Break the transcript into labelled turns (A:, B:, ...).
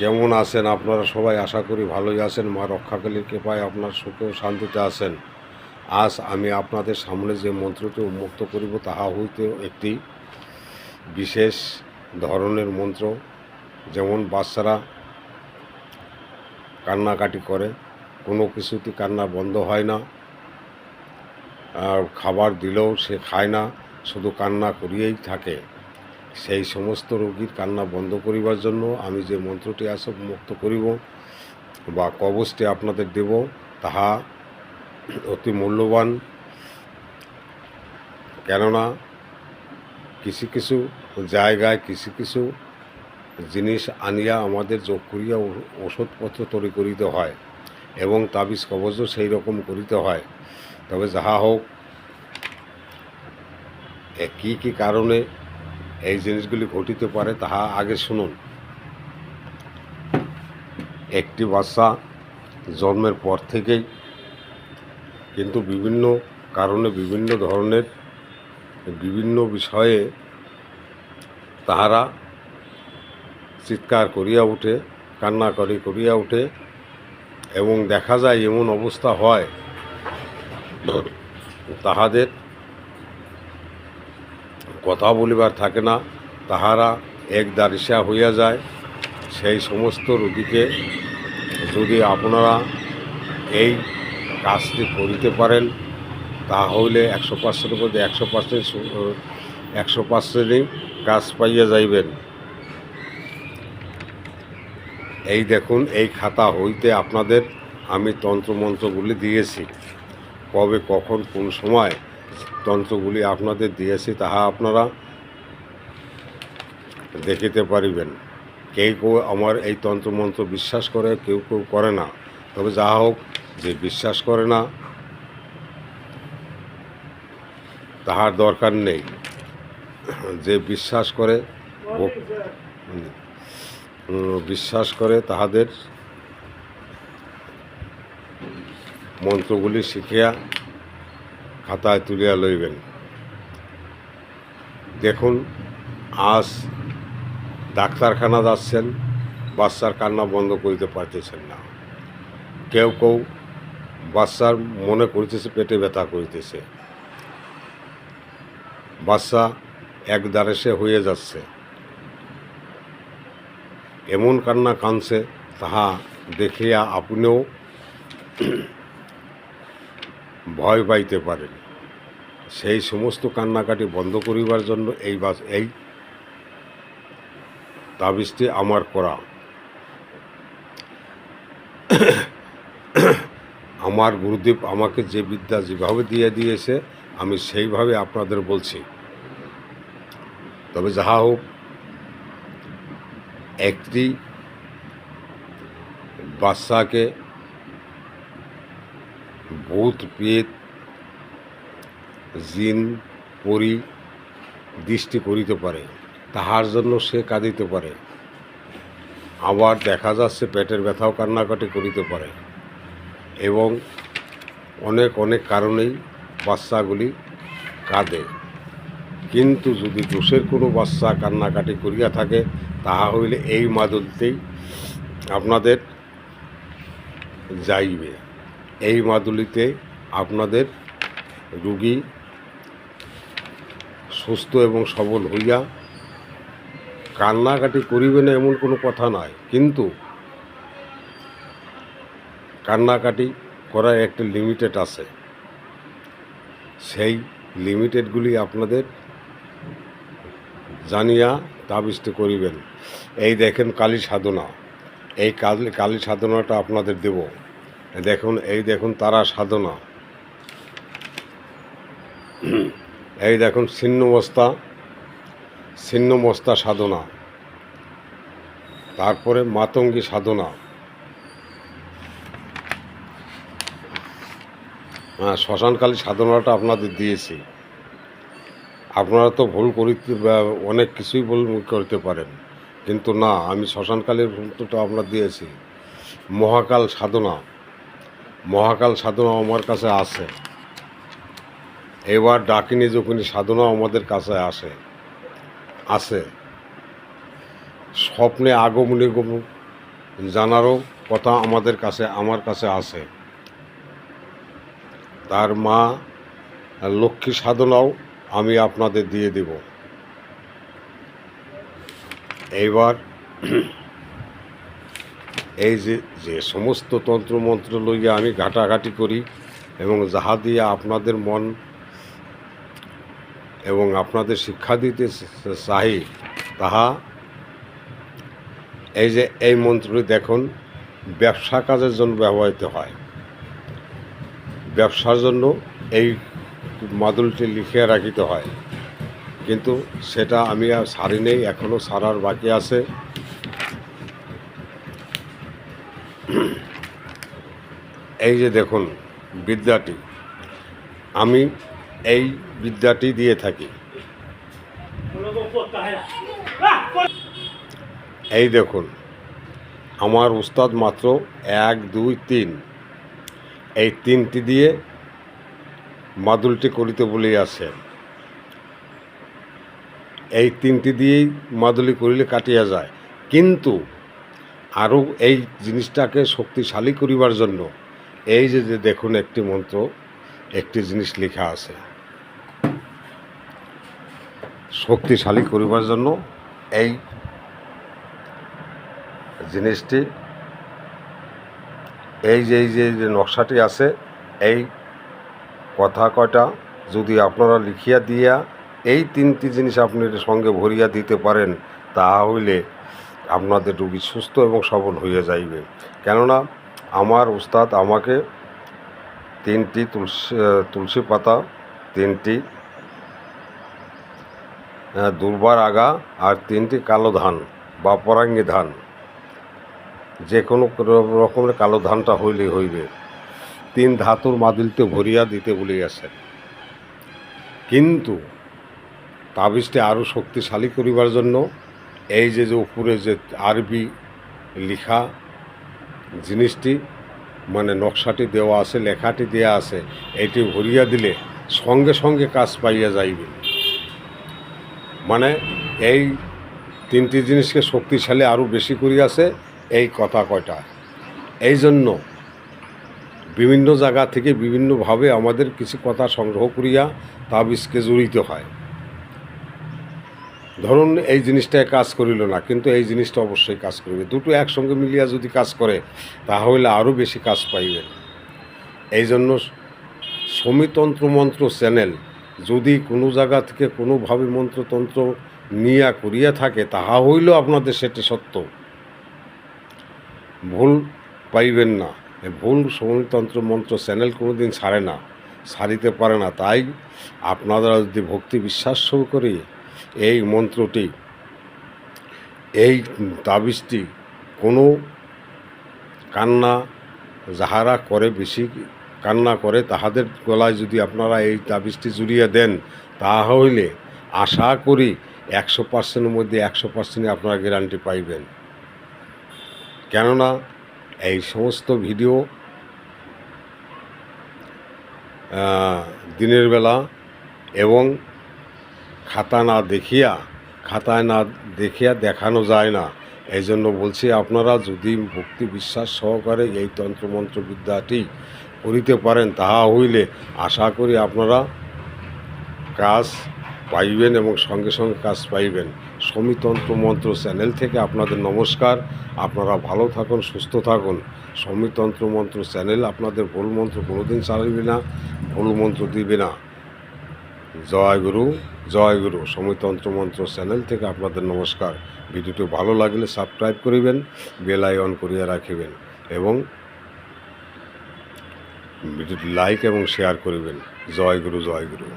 A: কেমন আছেন আপনারা সবাই? আশা করি ভালোই আছেন। মা রক্ষাকালীর কৃপায় আপনার সুখে ও শান্তিতে আছেন। আজ আমি আপনাদের সামনে যে মন্ত্রটি উন্মুক্ত করিব, তাহা হইতে একটি বিশেষ ধরনের মন্ত্র। যেমন বাচ্চারা কান্নাকাটি করে, কোনো কিছুতে কান্না বন্ধ হয় না, আর খাবার দিলেও সে খায় না, শুধু কান্না করিয়েই থাকে। সেই সমস্ত রোগীর কান্না বন্ধ করিবার জন্য আমি যে মন্ত্রটি আছে মুক্ত করিব বা কবচটি আপনাদের দেব, তাহা অতি মূল্যবান। কেননা কিছু কিছু জায়গায় কিছু কিছু জিনিস আনিয়া আমাদের যোগ করিয়া ওষুধপত্র তৈরি করিতে হয় এবং তাবিজ কবচও সেই রকম করিতে হয়। তবে যাহা হোক কী কী কারণে এই জিনিসগুলি ঘটিতে পারে তাহা আগে শুনুন। একটি বাচ্চা জন্মের পর থেকেই কিন্তু বিভিন্ন কারণে বিভিন্ন ধরনের বিভিন্ন বিষয়ে তাহারা চিৎকার করিয়া ওঠে কান্না করে করিয়া ওঠে এবং দেখা যায় এমন অবস্থা হয়, তাহাদের কথা বলিবার থাকে না, তাহারা এক দারিসা হইয়া যায়। সেই সমস্ত রোগীকে যদি আপনারা এই কাজটি করিতে পারেন, তাহলে একশো পার্সেন্টের মধ্যে একশো পার্সেন্ট একশো পার্সেন্টই কাজ পাইয়া যাইবেন। এই দেখুন, এই খাতা হইতে আপনাদের আমি তন্ত্রমন্ত্রগুলি দিয়েছি। কবে, কখন, কোন সময় তন্ত্রগুলি আপনাদের দিয়েছি তাহা আপনারা দেখিতে পারিবেন। কেউ কেউ আমার এই তন্ত্রমন্ত্র বিশ্বাস করে, কেউ কেউ করে না। তবে যা হোক, যে বিশ্বাস করে না, তাহার দরকার নেই। যে বিশ্বাস করে বিশ্বাস করে তাহাদের মন্ত্রগুলি শিখিয়া খাতায় তুলিয়া লইবেন। দেখুন, আজ ডাক্তারখানা যাচ্ছেন, বাচ্চার কান্না বন্ধ করিতে পারতেছেন না। কেউ কেউ বাচ্চার মনে করিতেছে, পেটে ব্যথা করিতেছে। বাচ্চা এক দারেসে হয়ে যাচ্ছে। এমন কান্না কানছে তাহা দেখিয়া আপনিও ভয় পাইতে পারেন। সেই সমস্ত কান্নাকাটি বন্ধ করিবার জন্য এই বাস, এই তাবিজটি আমার করা। আমার গুরুদেব আমাকে যে বিদ্যা যেভাবে দিয়ে দিয়েছে, আমি সেইভাবে আপনাদের বলছি। তবে যাহা হোক, একটি বাচ্চাকে ভূত পেত জিন, পরি দৃষ্টি করিতে পারে, তাহার জন্য সে কাঁদিতে পারে। আবার দেখা যাচ্ছে পেটের ব্যথাও কান্নাকাটি করিতে পারে এবং অনেক অনেক কারণেই বাচ্চাগুলি কাঁদে। কিন্তু যদি দোষের কোনো বাচ্চা কান্নাকাটি করিয়া থাকে, তাহা হইলে এই মাদুলিতেই আপনাদের যাইবে। এই মাদুলিতে আপনাদের রুগী সুস্থ এবং সবল হইয়া কান্নাকাটি করিবে না এমন কোনো কথা নয় কিন্তু কান্নাকাটি করার একটা লিমিটেড আছে। সেই লিমিটেডগুলি আপনাদের জানিয়া তাবিষ্ট করিবেন। এই দেখেন কালী সাধনা। এই কালী কালী সাধনাটা আপনাদের দেব। দেখুন, এই দেখুন তারা সাধনা। এই দেখুন ছিন্নমস্তা ছিন্নমস্তা সাধনা। তারপরে মাতঙ্গী সাধনা। হ্যাঁ শ্মশানকালী সাধনাটা আপনাদের দিয়েছি। আপনারা তো ভুল করিতে অনেক কিছুই ভুল করতে পারেন। কিন্তু না, আমি শ্মশানকালীর মন্ত্রটা আপনার দিয়েছি। মহাকাল সাধনা। মহাকাল সাধনা আমার কাছে আছে এবার ডাকিনি যখনই সাধনা আমাদের কাছে আসে। আছে স্বপ্নে আগমনী গম- জানারও কথা আমাদের কাছে, আমার কাছে আছে তার মা লক্ষ্মী সাধনাও আমি আপনাদের দিয়ে দেব। এইবার এই যে যে সমস্ত তন্ত্রমন্ত্র লইয়া আমি ঘাটাঘাটি করি এবং যাহা দিয়ে আপনাদের মন এবং আপনাদের শিক্ষা দিতে চাই তাহা এই যে, এই মন্ত্রটি দেখুন, ব্যবসা কাজের জন্য ব্যবহৃত হয়। ব্যবসার জন্য এই মাদুলটি লিখে রাখিতে হয়। কিন্তু সেটা আমি আর সারি নেই এখনও সারার বাকি আছে। এই যে দেখুন, বিদ্যাটি। আমি এই বিদ্যাটি দিয়ে থাকি। এই দেখুন, আমার উস্তাদ মাত্র এক, দুই, তিন। এই তিনটি দিয়ে মাদুলটি করিতে বলেই বলিয়াছে এই তিনটি দিয়েই মাদুলি করিলে কাটিয়া যায়। কিন্তু আরও এই জিনিসটাকে শক্তিশালী করিবার জন্য এই যে যে দেখুন একটি মন্ত্র, একটি জিনিস লেখা আছে। শক্তিশালী করিবার জন্য এই জিনিসটি, এই যে এই যে নকশাটি আছে, এই কথা কয়টা, যদি আপনারা লিখিয়া দিয়া এই তিনটি জিনিস আপনার সঙ্গে ভরিয়া দিতে পারেন তাহা হইলে আপনাদের রুগী সুস্থ এবং সবল হইয়া যাইবে। কেননা আমার উস্তাদ আমাকে তিনটি তুলসী তুলসী পাতা, তিনটি দুর্বার আগা আর তিনটি কালো ধান বা পরাঙ্গি ধান। যে কোনো রকমের কালো ধানটা হইলে হইবে। তিন ধাতুর মাদুলিতে ভরিয়া দিতে বলিয়াছেন। কিন্তু তাবিজটি আরও শক্তিশালী করিবার জন্য এই যে যে উপরে যে আরবি লিখা জিনিসটি মানে নকশাটি দেওয়া আছে, লেখাটি দেওয়া আছে, এটি ভরিয়া দিলে সঙ্গে সঙ্গে কাজ পাইয়া যাইবে। মানে এই তিনটি জিনিসকে শক্তিশালী আরও বেশি করিয়াছে এই কথা কয়টা। এই জন্য বিভিন্ন জায়গা থেকে বিভিন্নভাবে আমাদের কিছু কথা সংগ্রহ করিয়া তাবিজকে জড়িত হয়। ধরুন এই জিনিসটায় কাজ করিল না, কিন্তু এই জিনিসটা অবশ্যই কাজ করবে। দুটো একসঙ্গে মিলিয়া যদি কাজ করে তাহলে আরও বেশি কাজ পাইবেন এই জন্য সমিতন্ত্র মন্ত্র চ্যানেল যদি কোনো জায়গা থেকে কোনোভাবে মন্ত্রতন্ত্র নিয়া করিয়া থাকে, তাহা হইলেও আপনাদের সেটি সত্য। ভুল পাইবেন না। ভুল সমিতন্ত্র মন্ত্র চ্যানেল কোনো দিন ছাড়ে না, ছাড়িতে পারে না। তাই আপনারা যদি ভক্তি বিশ্বাস করে এই মন্ত্রটি, এই তাবিজটি কোনো কান্না যাহারা করে বেশি কান্না করে, তাহাদের গলায় যদি আপনারা এই তাবিজটি জুড়িয়ে দেন তাহা হইলে আশা করি একশো পার্সেন্টের মধ্যে একশো পার্সেন্টে আপনারা গ্যারান্টি পাইবেন। কেননা এই সমস্ত ভিডিও দিনের বেলা এবং খাতা না দেখিয়া খাতায় না দেখিয়া দেখানো যায় না। এই জন্য বলছি, আপনারা যদি ভক্তি বিশ্বাস সহকারে এই তন্ত্রমন্ত্র বিদ্যাটি করিতে পারেন, তাহা হইলে আশা করি আপনারা কাজ পাইবেন এবং সঙ্গে সঙ্গে কাজ পাইবেন। সমিতন্ত্র মন্ত্র চ্যানেল থেকে আপনাদের নমস্কার। আপনারা ভালো থাকুন, সুস্থ থাকুন। সমিতন্ত্র মন্ত্র চ্যানেল আপনাদের ভুল মন্ত্র কোনোদিন চালাবে না, ভুল মন্ত্র দিবে না। জয় গুরু জয় গুরু। সমিতন্ত্র মন্ত্র চ্যানেল থেকে আপনাদের নমস্কার। ভিডিওটি ভালো লাগলে সাবস্ক্রাইব করিবেন, বেল আইকন করিয়া রাখিবেন এবং ভিডিওটি লাইক এবং শেয়ার করিবেন। জয় গুরু জয় গুরু।